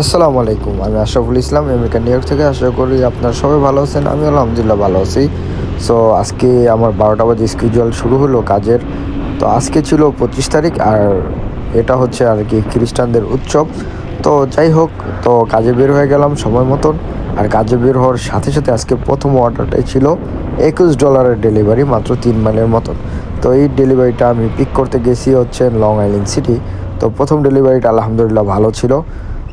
আসসালামু আলাইকুম, আমি Ashraful Islam, America, New York থেকে। আশা করি আপনারা সবাই ভালো আছেন আমি আলহামদুলিল্লাহ ভালো আছি। সো আজকে আমার বারোটা বাজে স্কিজুয়াল শুরু হলো কাজের। তো আজকে ছিল পঁচিশ তারিখ আর এটা হচ্ছে আর কি খ্রিস্টানদের উৎসব। তো যাই হোক, তো কাজে বের হয়ে গেলাম সময় মতন। আর কাজে বের হওয়ার সাথে সাথে আজকে প্রথম অর্ডারটাই ছিল একুশ ডলারের ডেলিভারি, মাত্র তিন মাইলের মতন। তো এই ডেলিভারিটা আমি পিক করতে গেছি হচ্ছে লং আইল্যান্ড সিটি তো প্রথম ডেলিভারিটা আলহামদুলিল্লাহ ভালো ছিল।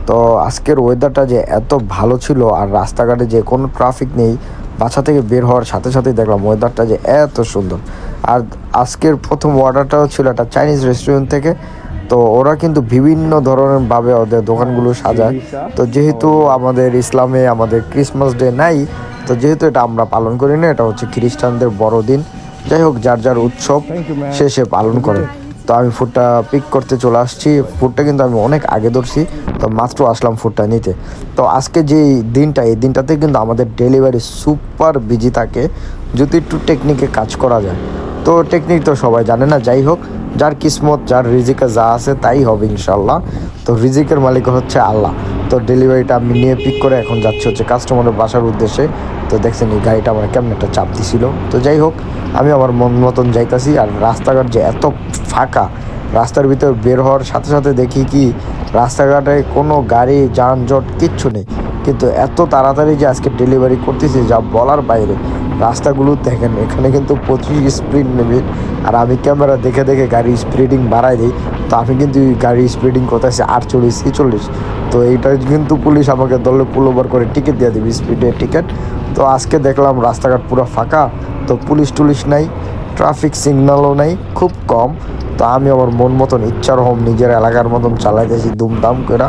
তো আজকের ওয়েদারটা যে এত ভালো ছিল আর রাস্তাঘাটে যে কোনো ট্রাফিক নেই বাসা থেকে বের হওয়ার সাথে সাথেই দেখলাম ওয়েদারটা যে এত সুন্দর। আর আজকের প্রথম অর্ডারটাও ছিল একটা চাইনিজ রেস্টুরেন্ট থেকে তো ওরা কিন্তু বিভিন্ন ধরনের ভাবে ওদের দোকানগুলো সাজায়। তো যেহেতু আমাদের ইসলামে আমাদের ক্রিসমাস ডে নাই তো যেহেতু এটা আমরা পালন করি না এটা হচ্ছে খ্রিস্টানদের বড়দিন। যাই হোক যার যার উৎসব সে সে পালন করে। তো আমি ফুডটা পিক করতে চলে আসছি। ফুডটা কিন্তু আমি অনেক আগে ধরছি। তো মাত্র আসলাম ফুডটা নিতে। তো আজকে যে দিনটা, এই দিনটাতে কিন্তু আমাদের ডেলিভারি সুপার বিজি থাকে, যদি একটু টেকনিকে কাজ করা যায়। তো টেকনিক তো সবাই জানে না, যাই হোক, যার কিসমত, যার রিজিকে যা আছে তাই হবে ইনশাল্লাহ তো রিজিকের মালিক হচ্ছে আল্লাহ। তো ডেলিভারিটা আমি নিয়ে পিক করে এখন যাচ্ছি হচ্ছে কাস্টমারের বাসার উদ্দেশ্যে। তো দেখছেন এই গাড়িটা আমার কেমন একটা চাপ দিছিল। তো যাই হোক, আমি আমার মন মতন যাইতাছি আর রাস্তাঘাট যে এত ফাঁকা, রাস্তার ভিতর বের হওয়ার সাথে সাথে দেখি কি রাস্তাঘাটে কোনো গাড়ি, যানজট, কিচ্ছু নেই। কিন্তু এত তাড়াতাড়ি যে আজকে ডেলিভারি করতেছি যা বলার বাইরে, রাস্তাগুলো দেখেন, এখানে কিন্তু পঁচিশ স্পিড লিমিট আর আমি ক্যামেরা দেখে দেখে গাড়ি স্পিডিং বাড়াই দিই, তো আমি কিন্তু এই গাড়ি স্পিডিং করতেছি আটচল্লিশ, ছেচল্লিশ। তো এইটা কিন্তু পুলিশ আমাকে দলে পুল ওভার করে টিকিট দিয়ে দিবি স্পিডের টিকিট তো আজকে দেখলাম রাস্তাঘাট পুরো ফাঁকা, তো পুলিশ টুলিশ নাই। ট্রাফিক সিগন্যালও নেই, খুব কম। তো আমি আমার মন মতন ইচ্ছার হোম নিজের এলাকার মতন চালাইতেছি দুমদাম করে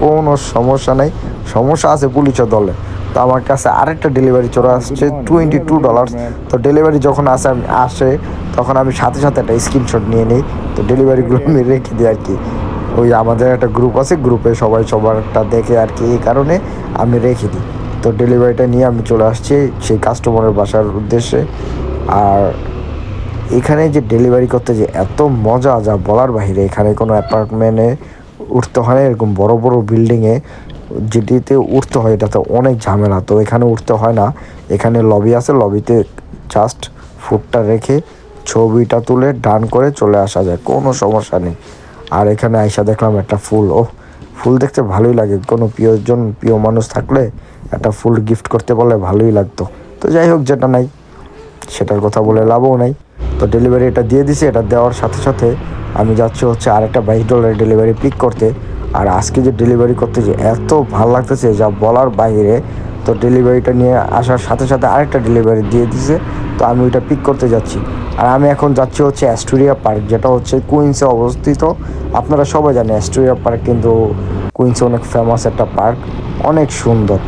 কোনো সমস্যা নাই। সমস্যা আছে পুলিশের দলে। তো আমার কাছে আরেকটা ডেলিভারি চলে আসছে টোয়েন্টি টু ডলার তো ডেলিভারি যখন আসে আমি আসে, তখন আমি সাথে সাথে একটা স্ক্রিনশট নিয়ে নিই। তো ডেলিভারিগুলো আমি রেখে দিই আর কি। ওই আমাদের একটা গ্রুপ আছে গ্রুপে সবাই সবারটা দেখে আর কি। এই কারণে আমি রেখে দিই। তো ডেলিভারিটা নিয়ে আমি চলে আসছি সেই কাস্টমারের বাসার উদ্দেশ্যে। আর এখানে যে ডেলিভারি করতে যে এত মজা যা বলার বাইরে এখানে কোনো অ্যাপার্টমেন্টে উঠতে হয় এরকম বড় বড় বিল্ডিংয়ে যেটিতে উঠতে হয়, এটাতে অনেক ঝামেলা। তো এখানে উঠতে হয় না, এখানে লবি আছে লবিতে জাস্ট ফুডটা রেখে ছবিটা তুলে ডান করে চলে আসা যায়, কোনো সমস্যা নেই। আর এখানে আইসা দেখলাম একটা ফুল ও ফুল দেখতে ভালোই লাগে। কোনো প্রিয়জন, প্রিয় মানুষ থাকলে একটা ফুল গিফট করতে পারলে ভালোই লাগতো। তো যাই হোক, যেটা নাই, সেটার কথা বলে লাভও নাই। তো ডেলিভারি এটা দিয়ে দিছি, এটা দেওয়ার সাথে সাথে আমি যাচ্ছি হচ্ছে আরেকটা বাইশ ডলারের ডেলিভারি পিক করতে। আর আজকে যে ডেলিভারি করতে যে এত ভালো লাগতেছে যা বলার বাইরে, তো ডেলিভারিটা নিয়ে আসার সাথে সাথে আরেকটা ডেলিভারি দিয়ে দিছে, তো আমি ওইটা পিক করতে যাচ্ছি। আর আমি এখন যাচ্ছি হচ্ছে অ্যাস্টোরিয়া পার্ক, যেটা হচ্ছে কুইন্সে অবস্থিত। আপনারা সবাই জানেন অ্যাস্টোরিয়া পার্ক কিন্তু কুইন্সে অনেক ফেমাস একটা পার্ক, অনেক সুন্দর।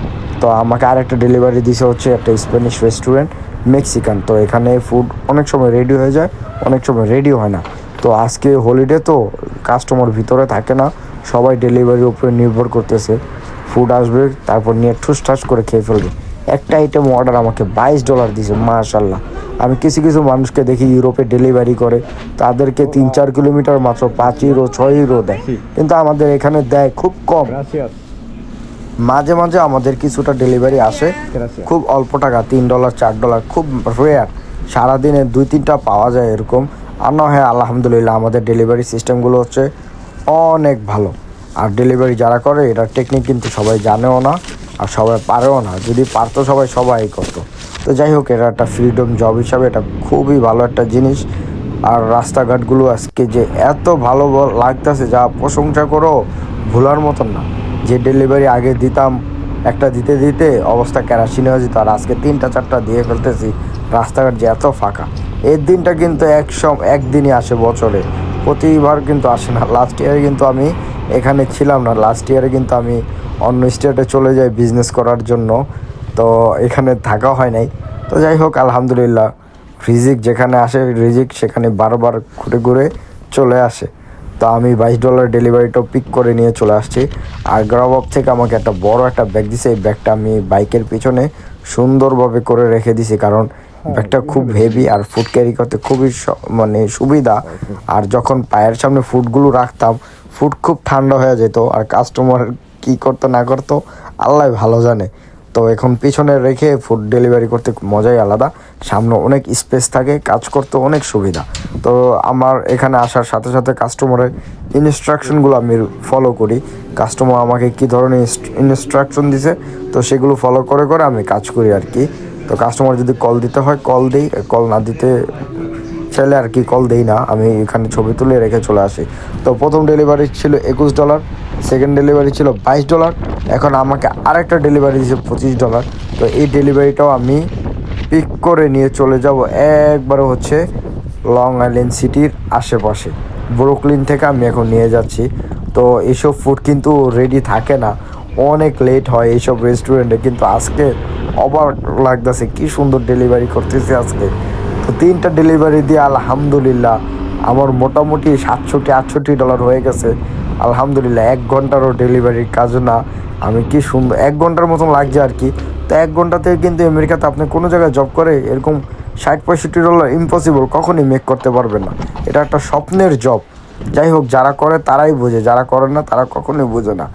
তো আমাকে আরেকটা ডেলিভারি দিছে হচ্ছে একটা স্প্যানিশ রেস্টুরেন্ট মেক্সিকান। তো এখানে ফুড অনেক সময় রেডি হয়ে যায়, অনেক সময় রেডি হয় না। তো আজকে হলিডে তো কাস্টমার ভিতরে থাকে না, সবাই ডেলিভারির উপরে নির্ভর করতেছে। ফুড আসবে, তারপর নিয়ে ঠুস ঠাস করে খেয়ে ফেলবে। একটা আইটেম অর্ডার আমাকে বাইশ ডলার দিয়েছে মাশাল্লাহ আমি কিছু কিছু মানুষকে দেখি ইউরোপে ডেলিভারি করে, তাদেরকে তিন চার কিলোমিটার মাত্র পাঁচ ইউরো ছয় ইউরো দেয়। কিন্তু আমাদের এখানে দেয় খুব কম. মাঝে মাঝে আমাদের কিছুটা ডেলিভারি আসে। খুব অল্প টাকা, তিন ডলার চার ডলার খুব রেয়ার সারাদিনে দুই, তিনটা পাওয়া যায় এরকম। আর না হ্যাঁ আলহামদুলিল্লাহ আমাদের ডেলিভারি সিস্টেমগুলো হচ্ছে অনেক ভালো। আর ডেলিভারি যারা করে এটার টেকনিক কিন্তু সবাই জানেও না, আর সবাই পারেও না। যদি পারতো সবাই সবাই করতো। তো যাই হোক, এটা একটা ফ্রিডম জব হিসাবে, এটা খুবই ভালো একটা জিনিস। আর রাস্তাঘাটগুলো আজকে যে এত ভালো লাগতেছে, যা প্রশংসা করো, ভোলার মতন না। যে ডেলিভারি আগে দিতাম, একটা দিতে দিতে অবস্থা কেরাসিন হয়ে যেত। আর আজকে তিনটা, চারটা দিয়ে ফেলতেছি। রাস্তাঘাট যে এত ফাঁকা। এর দিনটা কিন্তু এক সম, একদিনই আসে বছরে। প্রতিবার কিন্তু আসে না। লাস্ট ইয়ারে কিন্তু আমি এখানে ছিলাম না। লাস্ট ইয়ারে কিন্তু আমি অন্য স্টেটে চলে যাই বিজনেস করার জন্য। তো এখানে থাকা হয় নাই। তো যাই হোক, আলহামদুলিল্লাহ। রিজিক যেখানে আসে, রিজিক সেখানে বারবার ঘুরে ঘুরে চলে আসে। তো আমি বাইশ ডলার ডেলিভারিটাও পিক করে নিয়ে চলে আসছি। আর গ্রাবাব থেকে আমাকে একটা বড় একটা ব্যাগ দিছে। এই ব্যাগটা আমি বাইকের পিছনে সুন্দরভাবে করে রেখে দিছি কারণ ব্যাগটা খুব হেভি আর ফুড ক্যারি করতে খুবই মানে সুবিধা। আর যখন পায়ের সামনে ফুডগুলো রাখতাম ফুড খুব ঠান্ডা হয়ে যেত। আর কাস্টমার কি করতো না করতো, আল্লাহ ভালো জানে। তো এখন পিছনে রেখে ফুড ডেলিভারি করতে মজাই আলাদা। সামনে অনেক স্পেস থাকে, কাজ করতে অনেক সুবিধা। তো আমার এখানে আসার সাথে সাথে কাস্টমারের ইনস্ট্রাকশনগুলো আমি ফলো করি। কাস্টমার আমাকে কী ধরনের ইনস্ট্রাকশন দিছে, তো সেগুলো ফলো করে করে আমি কাজ করি আর কি। তো কাস্টমার যদি কল দিতে হয় কল দিই কল না দিতে চাইলে আর কি কল দেই না। আমি এখানে ছবি তুলে রেখে চলে আসি। তো প্রথম ডেলিভারি ছিল একুশ ডলার সেকেন্ড ডেলিভারি ছিল বাইশ ডলার এখন আমাকে আরেকটা ডেলিভারি দিয়েছে পঁচিশ ডলার তো এই ডেলিভারিটাও আমি পিক করে নিয়ে চলে যাব একবারে হচ্ছে লং আইল্যান্ড সিটির আশেপাশে। ব্রুকলিন থেকে আমি এখন নিয়ে যাচ্ছি। তো এইসব ফুড কিন্তু রেডি থাকে না। অনেক লেট হয় এইসব রেস্টুরেন্টে কিন্তু আজকে অবাক লাগতেছে কি সুন্দর ডেলিভারি করতেছে আজকে। তো তিনটা ডেলিভারি দিয়ে আলহামদুলিল্লাহ আমার মোটামুটি সাতষট্টি, আটষট্টি ডলার হয়ে গেছে। আলহামদুলিল্লাহ, এক ঘন্টারও ডেলিভারির কাজ না। আমি কি সুন্দর এক ঘণ্টার মতন লাগছে আর কি। তো এক ঘন্টাতে কিন্তু আমেরিকাতে আপনি কোনো জায়গায় জব করে এরকম ষাট পঁয়ষট্টি ডলার ইম্পসিবল কখনই মেক করতে পারবে না। এটা একটা স্বপ্নের জব যাই হোক, যারা করে তারাই বোঝে, যারা করে না তারা কখনোই বোঝে না।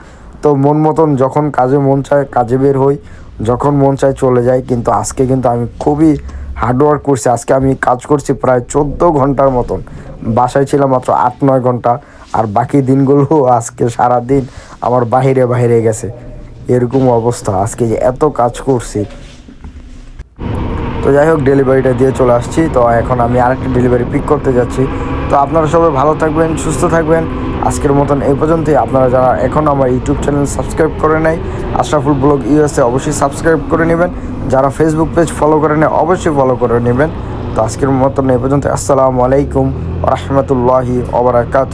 তো মন মতন যখন কাজে মন চায়, কাজে বের হই। যখন মন চায় চলে যাই, কিন্তু আজকে কিন্তু আমি খুবই হার্ডওয়ার্ক করছি, আজকে আমি কাজ করছি প্রায় চোদ্দ ঘণ্টার মতন। বাসায় ছিলাম মাত্র আট, নয় ঘণ্টা, আর বাকি দিনগুলো আজকে সারা দিন আমার বাহিরে বাহিরে গেছে। এরকম অবস্থা, আজকে যে এত কাজ করছি। তো যাই হোক ডেলিভারিটা দিয়ে চলে আসছি। তো এখন আমি আরেকটা ডেলিভারি পিক করতে যাচ্ছি। তো আপনারা সবাই ভালো থাকবেন, সুস্থ থাকবেন। আজকের মতন এই পর্যন্তই। আপনারা যারা এখনও আমার ইউটিউব চ্যানেল সাবস্ক্রাইব করে নেয় আশরাফুল ব্লগ ইউএসএ অবশ্যই সাবস্ক্রাইব করে নেবেন। যারা ফেসবুক পেজ ফলো করে নেয়, অবশ্যই ফলো করে নেবেন। তো আজকের মতন এই পর্যন্ত আসসালামু আলাইকুম রহমতুল্লাহি ওবরাকাত